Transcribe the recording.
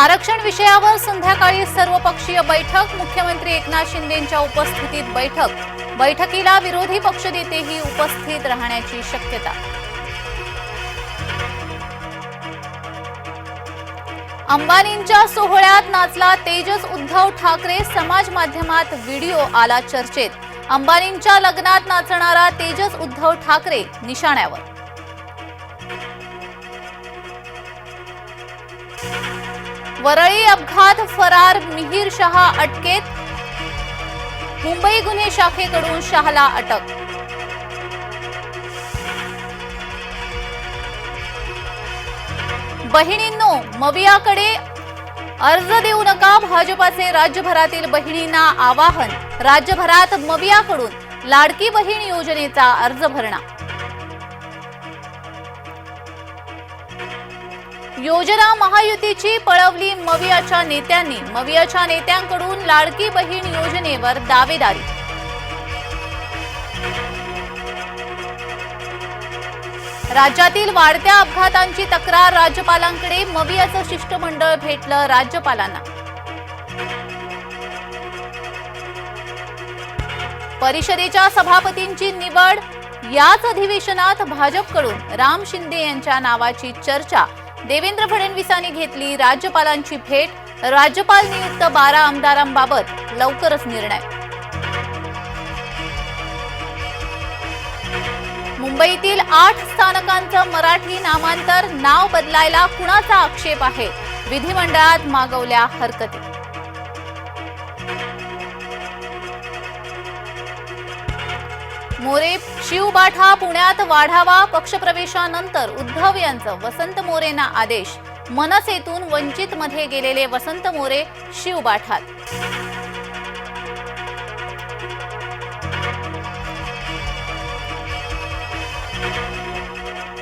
आरक्षण विषयावर संध्याकाळी सर्वपक्षीय बैठक मुख्यमंत्री एकनाथ शिंदेंच्या उपस्थितीत बैठक. बैठकीला विरोधी पक्षनेतेही उपस्थित राहण्याची शक्यता. अंबानींच्या सोहळ्यात नाचला तेजस उद्धव ठाकरे समाज माध्यमात व्हिडिओ आला चर्चेत. अंबानींच्या लग्नात नाचणारा तेजस उद्धव ठाकरे निशाण्यावर. वरळी अपघात फरार मिहीर शहा अटकेत. मुंबई गुन्हे शाखेकडून शहाला अटक. बहिणींनो मवियाकडे अर्ज देऊ नका. भाजपाचे राज्यभरातील बहिणींना आवाहन. राज्यभरात मवियाकडून लाडकी बहीण योजनेचा अर्ज भरणा. योजना महायुतीची पळवली मवियाच्या नेत्यांनी. मवियाच्या नेत्यांकडून लाडकी बहीण योजनेवर दावेदारी. राज्यातील वाढत्या अपघातांची तक्रार राज्यपालांकडे. मवियाचं शिष्टमंडळ भेटलं राज्यपालांना. परिषदेच्या सभापतींची निवड. याच अधिवेशनात भाजपकडून राम शिंदे यांच्या नावाची चर्चा. देवेंद्र फडणवीसांनी घेतली राज्यपालांची भेट. राज्यपाल नियुक्त बारा आमदारांबाबत लवकरच निर्णय. मुंबईतील आठ स्थानकांचं मराठी नामांतर नाव बदलायला कुणाचा आक्षेप आहे? विधिमंडळात मागवल्या हरकती. मोरे शिवबाठा पुण्यात वाढावा पक्षप्रवेशानंतर उद्धव यांचं वसंत मोरेंना आदेश. मनसेतून वंचित मध्ये गेलेले वसंत मोरे शिवबाठात.